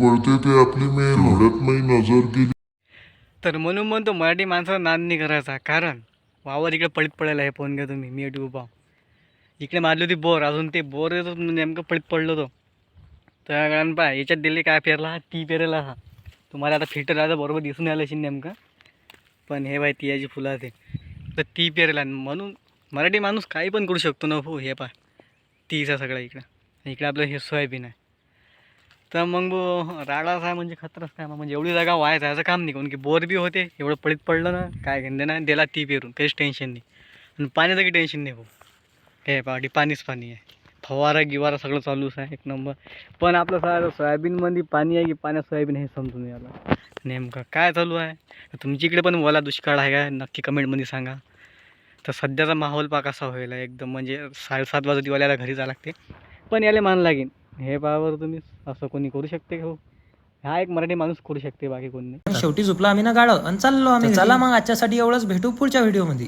पडते ते आपली मी घरात मी नजर गेली तर म्हणून म्हणतो मराठी माणसाचा नाद नाही करायचा. कारण वावर इकडे पडीत पडायला आहे फोन घ्या तुम्ही मी अटी उभा. इकडे मारली होती बोर अजून ते बोर येतो नेमकं पडीत पडलो तो. तर कारण पा याच्यात दिले काय पेरला हा? ती पेरेला हा. तुम्हाला आता फिल्टर आता बरोबर दिसून आलं असेल नेमकं. पण हे बाय तियाची फुलं ते. तर ती पेरेला. म्हणून मराठी माणूस काही पण करू शकतो ना हो हे पा तीचा सगळा इकडं. इकडे आपलं हे सोयाबीन आहे. तर मग राडाच आहे म्हणजे खतरच काय? म्हणजे एवढी जागा वाया जायचं काम नाही. कारण की बोर बी होते एवढं पडीत पडलं ना काय घेणं ना दिला ती पेरून. काहीच टेन्शन नाही. आणि पाण्याचं काही टेन्शन नाही भाऊ हे पाठी पाणीच पाणी आहे. फवारा गिवारा सगळं चालूच आहे एक नंबर पण आपलं सर सोयाबीनमध्ये पाणी आहे की पाण्यात सोयाबीन हे समजून यायला. नेमकं काय चालू आहे? तुमच्या इकडे पण ओला दुष्काळ आहे का? नक्की कमेंटमध्ये सांगा. तर सध्याचा माहोल पा कसा होईल. एकदम म्हणजे साडेसात वाजता दिवाळीला घरी जावं लागते. पण याला मान लागेल हे पावर तुम्ही असं कोणी करू शकते का हो? हा एक मराठी माणूस करू शकते बाकी कोणी नाही. शेवटी झोपला आम्ही ना गाडं आणि चाललो आम्ही चला मग आजच्यासाठी एवढंच. भेटू पुढच्या व्हिडिओमध्ये.